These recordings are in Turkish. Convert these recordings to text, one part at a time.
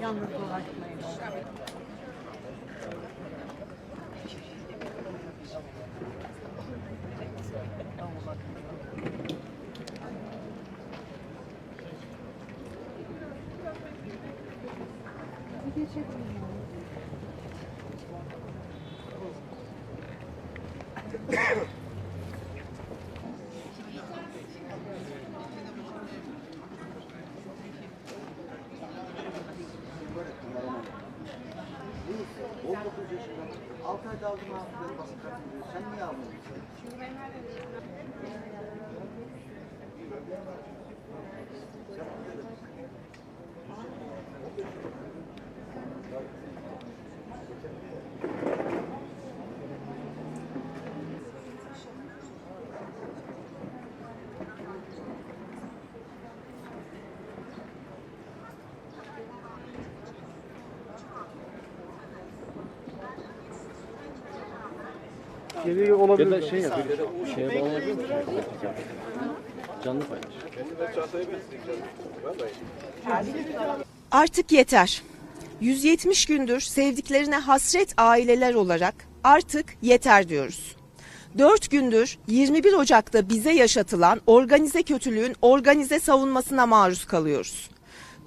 Yalnız dolaşmayın. 6 ayda aldım abi. Basın kartını. Sen niye almadın? Geri olabilir. Ya da şey yap, şeye bağlanabilir misin? Canlı paylaş. Artık yeter. 170 gündür sevdiklerine hasret aileler olarak artık yeter diyoruz. 4 gündür 21 Ocak'ta bize yaşatılan organize kötülüğün organize savunmasına maruz kalıyoruz.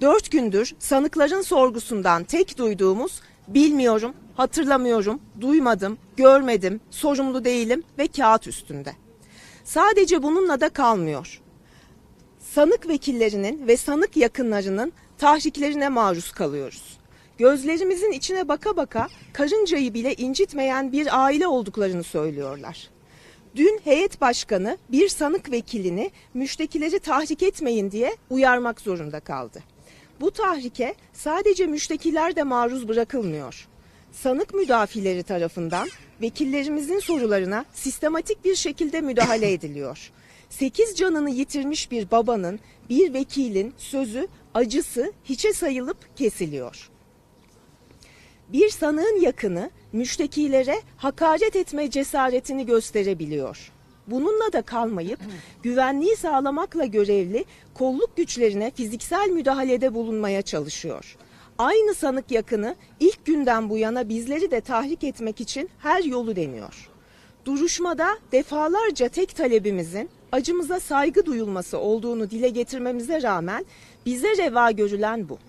4 gündür sanıkların sorgusundan tek duyduğumuz bilmiyorum, hatırlamıyorum, duymadım, görmedim, sorumlu değilim ve kağıt üstünde. Sadece bununla da kalmıyor sanık vekillerinin ve sanık yakınlarının tahriklerine maruz kalıyoruz. Gözlerimizin içine baka baka karıncayı bile incitmeyen bir aile olduklarını söylüyorlar. Dün heyet başkanı bir sanık vekilini müştekileri tahrik etmeyin diye uyarmak zorunda kaldı. Bu tahrike sadece müştekiler de maruz bırakılmıyor. Sanık müdafileri tarafından vekillerimizin sorularına sistematik bir şekilde müdahale ediliyor. 8 canını yitirmiş bir babanın, bir vekilin sözü, acısı hiçe sayılıp kesiliyor. Bir sanığın yakını müştekilere hakaret etme cesaretini gösterebiliyor. Bununla da kalmayıp güvenliği sağlamakla görevli kolluk güçlerine fiziksel müdahalede bulunmaya çalışıyor. Aynı sanık yakını ilk günden bu yana bizleri de tahrik etmek için her yolu deniyor. Duruşmada defalarca tek talebimizin acımıza saygı duyulması olduğunu dile getirmemize rağmen bize reva görülen bu.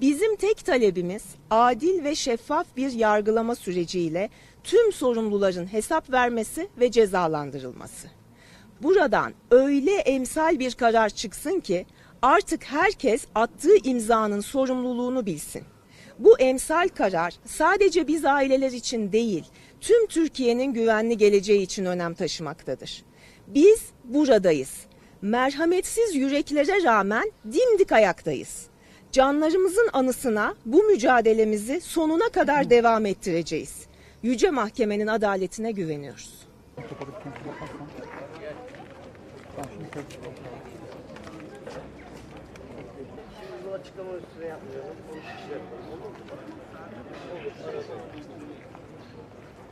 Bizim tek talebimiz adil ve şeffaf bir yargılama süreciyle tüm sorumluların hesap vermesi ve cezalandırılması. Buradan öyle emsal bir karar çıksın ki artık herkes attığı imzanın sorumluluğunu bilsin. Bu emsal karar sadece biz aileler için değil, tüm Türkiye'nin güvenli geleceği için önem taşımaktadır. Biz buradayız. Merhametsiz yüreklere rağmen dimdik ayaktayız. Canlarımızın anısına bu mücadelemizi sonuna kadar devam ettireceğiz. Yüce Mahkemenin adaletine güveniyoruz. Açıklama üstüne yapmayalım. Onu. Olur mu?